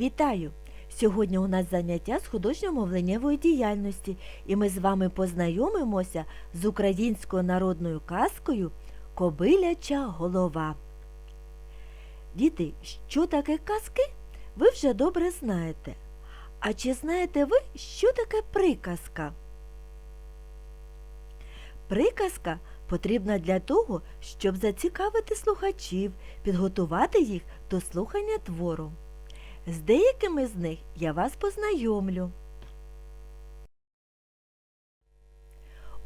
Вітаю! Сьогодні у нас заняття з художньо-мовленнєвої діяльності, і ми з вами познайомимося з українською народною казкою Кобиляча голова. Діти, що таке казки? Ви вже добре знаєте. А чи знаєте ви, що таке приказка? Приказка потрібна для того, щоб зацікавити слухачів, підготувати їх до слухання твору. З деякими з них я вас познайомлю.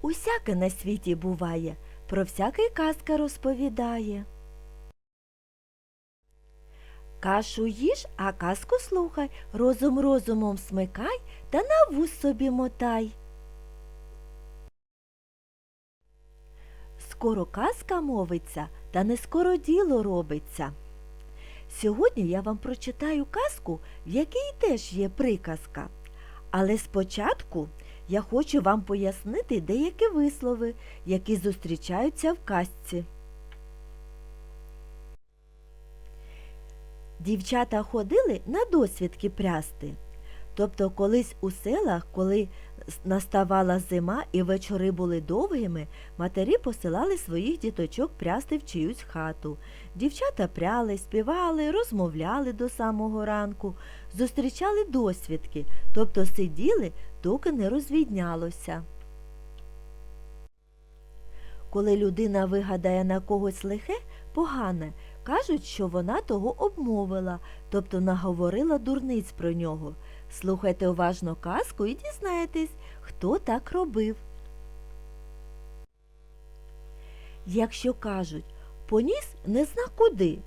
Усяке на світі буває, про всяке казка розповідає. Кашу їж, а казку слухай, розум розумом смикай та на вуз собі мотай. Скоро казка мовиться, та не скоро діло робиться. Сьогодні я вам прочитаю казку, в якій теж є приказка. Але спочатку я хочу вам пояснити деякі вислови, які зустрічаються в казці. Дівчата ходили на досвідки прясти. Тобто колись у селах, коли наставала зима і вечори були довгими, матері посилали своїх діточок прясти в чиюсь хату. Дівчата пряли, співали, розмовляли до самого ранку, зустрічали досвідки, тобто сиділи, доки не розвіднялося. Коли людина вигадає на когось лихе, погане, кажуть, що вона того обмовила, тобто наговорила дурниць про нього. Слухайте уважно казку і дізнаєтесь, хто так робив. Якщо кажуть поніс не зна куди,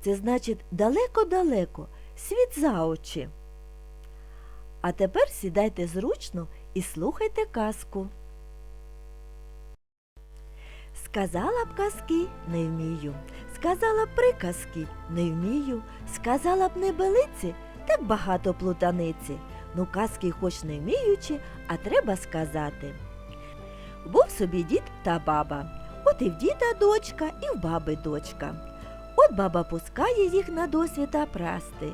це значить далеко-далеко, світ за очі. А тепер сідайте зручно і слухайте казку. Сказала б казки не вмію, сказала б приказки не вмію, сказала б небелиці, так багато плутаниці. Ну, казки хоч не вміючи, а треба сказати. Був собі дід та баба. От і в діда дочка, і в баби дочка. От баба пускає їх на досвіта прасти.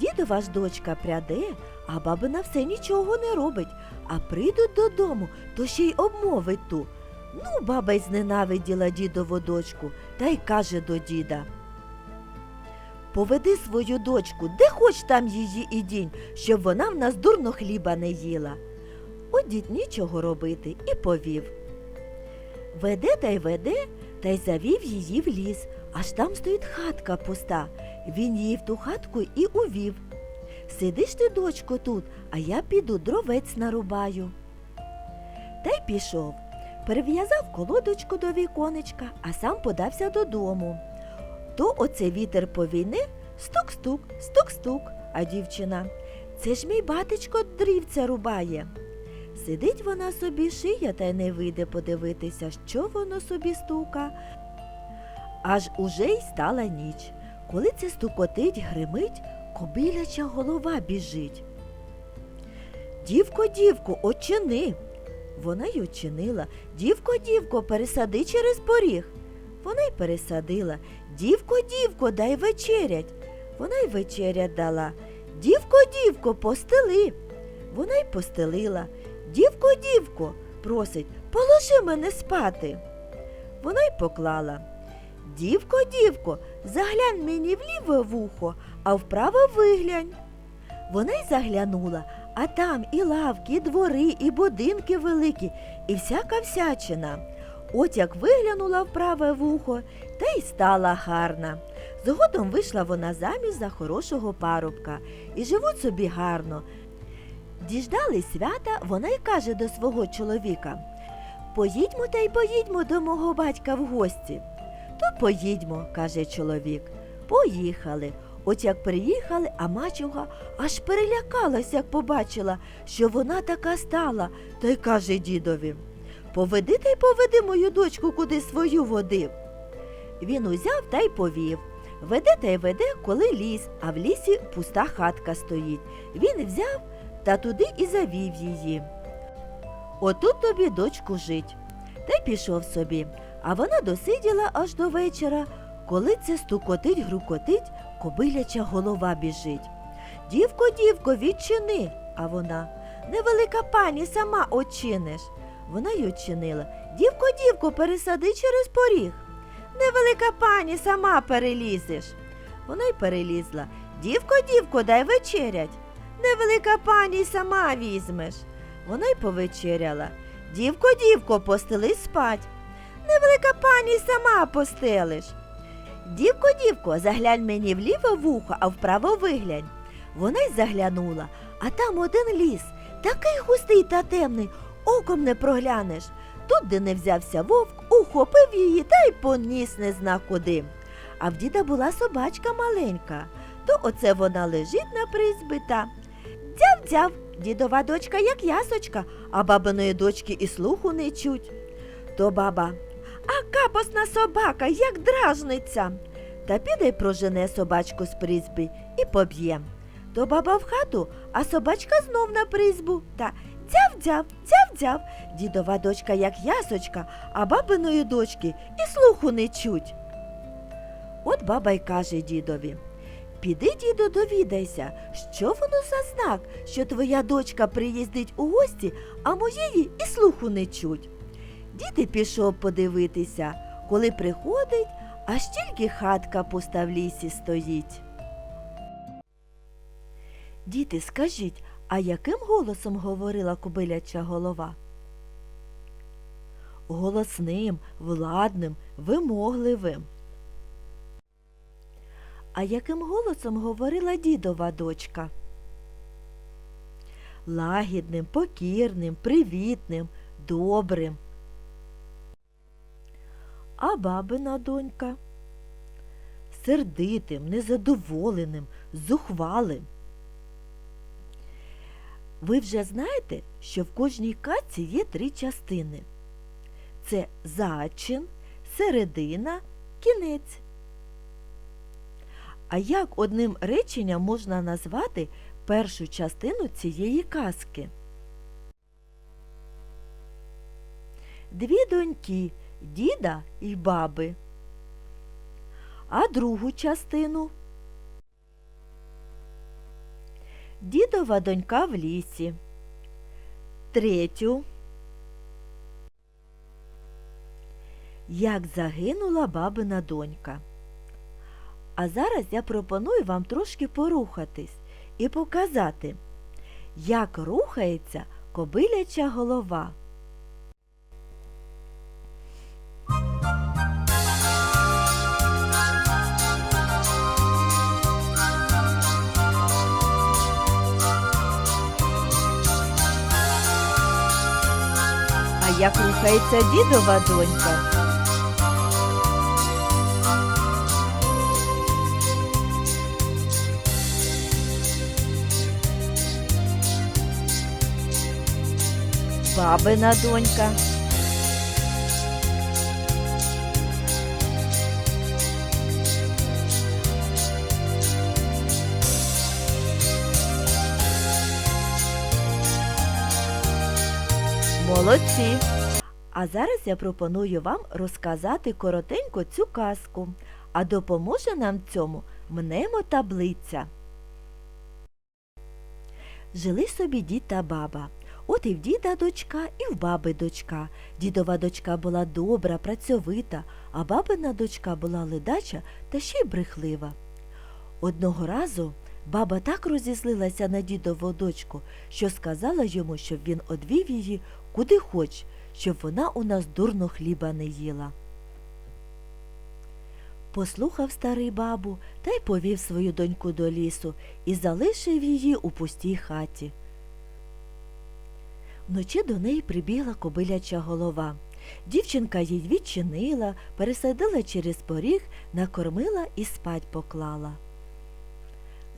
Дідова ж дочка пряде, а баби на все нічого не робить, а прийдуть додому, то ще й обмовить ту. Ну, баба й зненавиділа дідову дочку та й каже до діда. Поведи свою дочку, де хоч там її і дінь, щоб вона в нас дурно хліба не їла. От дід нічого робити і повів. Веде та й веде, та й завів її в ліс, аж там стоїть хатка пуста. Він її в ту хатку і увів. Сидиш ти, дочко, тут, а я піду дровець нарубаю. Та й пішов. Перев'язав колодочку до віконечка, а сам подався додому. То оце вітер повійне стук-стук, стук-стук, а дівчина. Це ж мій батечко дрівця рубає. Сидить вона собі шия та й не вийде подивитися, що воно собі стука. Аж уже й стала ніч. Коли це стукотить, гримить, кобиляча голова біжить. Дівко, дівко, очини. Вона й очинила. Дівко, дівко, пересади через поріг. Вона й пересадила. Дівко, дівко, дай вечерять. Вона й вечерять дала. Дівко, дівко, постели. Вона й постелила. Дівко, дівко, просить, положи мене спати. Вона й поклала. Дівко, дівко, заглянь мені в ліве вухо, а вправо виглянь. Вона й заглянула, а там і лавки, і двори, і будинки великі, і всяка всячина. От як виглянула в праве вухо, та й стала гарна. Згодом вийшла вона заміж за хорошого парубка і живуть собі гарно. Діждали свята, вона й каже до свого чоловіка Поїдьмо та й поїдьмо до мого батька в гості. То поїдьмо, каже чоловік. Поїхали. От як приїхали, а мачуга аж перелякалась, як побачила, що вона така стала, та й каже дідові Поведи та й поведи мою дочку, куди свою водив. Він узяв та й повів. Веде та й веде, коли ліс, а в лісі пуста хатка стоїть. Він взяв та туди і завів її. Отут тобі дочку жить. Та й пішов собі, а вона досиділа аж до вечора, коли це стукотить, грукотить, кобиляча голова біжить. Дівко, дівко, відчини. А вона невелика пані, сама очиниш. Вона й очинила. Дівко, дівко, пересади через поріг. Невелика пані, сама перелізеш. Вона й перелізла. Дівко, дівко, дай вечерять. Невелика пані, сама візьмеш. Вона й повечеряла. Дівко, дівко, постелись спать. Невелика пані, сама постелиш. Дівко, дівко, заглянь мені вліве вухо, а вправо виглянь. Вона й заглянула, а там один ліс, такий густий та темний, оком не проглянеш. Тут, де не взявся вовк, ухопив її та й поніс не зна куди. А в діда була собачка маленька, то оце вона лежить на призьби та дзяв-дзяв, дідова дочка, як ясочка, а бабиної дочки і слуху не чуть. То баба, а капосна собака, як дражниця. Та піде й прожене собачку з призьби і поб'є. То баба в хату, а собачка знов на призьбу. Та дзяв-дзяв, дзяв-дзяв, дідова дочка, як ясочка, а бабиної дочки і слуху не чуть. От баба й каже дідові. Піди, діду, довідайся, що воно за знак, що твоя дочка приїздить у гості, а моєї і слуху не чуть. Дід пішов подивитися, коли приходить, аж тільки хатка пуста в лісі стоїть. Діти, скажіть, а яким голосом говорила кобиляча голова? Голосним, владним, вимогливим. А яким голосом говорила дідова дочка? Лагідним, покірним, привітним, добрим. А бабина донька? Сердитим, незадоволеним, зухвалим. Ви вже знаєте, що в кожній каці є три частини. Це зачин, середина, кінець. А як одним реченням можна назвати першу частину цієї казки? Дві доньки діда і баби. А другу частину Дідова донька в лісі. Третю. Як загинула бабина донька. А зараз я пропоную вам трошки порухатись і показати, як рухається кобиляча голова. Як рухається дідова донька? Бабина донька. Молодці! А зараз я пропоную вам розказати коротенько цю казку, а допоможе нам цьому мнемо таблиця. Жили собі дід та баба. От і в діда дочка, і в баби дочка. Дідова дочка була добра, працьовита, а бабина дочка була ледача та ще й брехлива. Одного разу баба так розізлилася на дідову дочку, що сказала йому, щоб він одвів її куди хоч, щоб вона у нас дурно хліба не їла. Послухав старий бабу та й повів свою доньку до лісу і залишив її у пустій хаті. Вночі до неї прибігла кобиляча голова. Дівчинка їй відчинила, пересадила через поріг, накормила і спать поклала.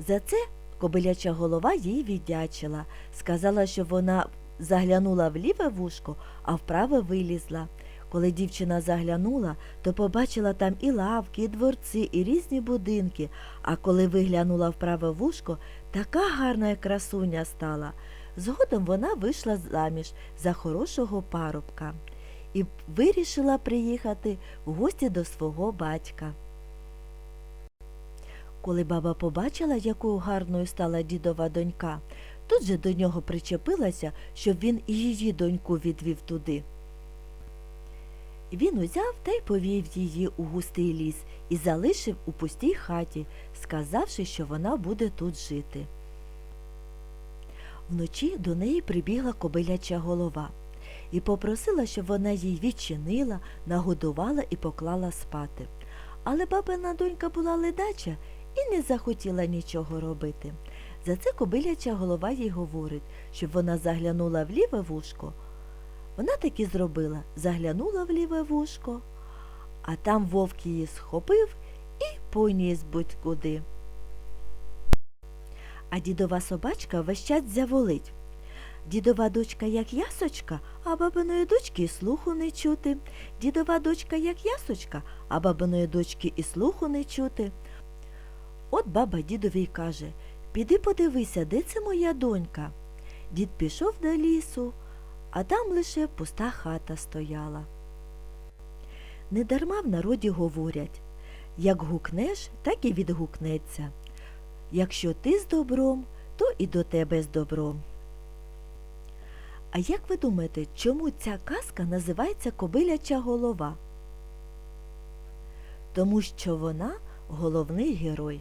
За це кобиляча голова їй віддячила, сказала, що вона заглянула в ліве вушко, а вправе вилізла. Коли дівчина заглянула, то побачила там і лавки, і дворці, і різні будинки, а коли виглянула в праве вушко, така гарна красуня стала. Згодом вона вийшла заміж за хорошого парубка і вирішила приїхати в гості до свого батька. Коли баба побачила, якою гарною стала дідова донька, тут же до нього причепилася, щоб він і її доньку відвів туди. Він узяв та й повів її у густий ліс і залишив у пустій хаті, сказавши, що вона буде тут жити. Вночі до неї прибігла кобиляча голова і попросила, щоб вона їй відчинила, нагодувала і поклала спати. Але бабина донька була ледача і не захотіла нічого робити. За це кобиляча голова їй говорить, щоб вона заглянула в ліве вушко. Вона таки зробила, заглянула в ліве вушко, а там вовк її схопив і поніс будь-куди. А дідова собачка весь час зяволить. Дідова дочка, як ясочка, а бабиної дочки і слуху не чути. Дідова дочка, як ясочка, а бабиної дочки і слуху не чути. От баба дідові й каже Піди подивися, де це моя донька. Дід пішов до лісу, а там лише пуста хата стояла. Недарма в народі говорять як гукнеш, так і відгукнеться. Якщо ти з добром, то і до тебе з добром. А як ви думаєте, чому ця казка називається Кобиляча голова? Тому що вона головний герой.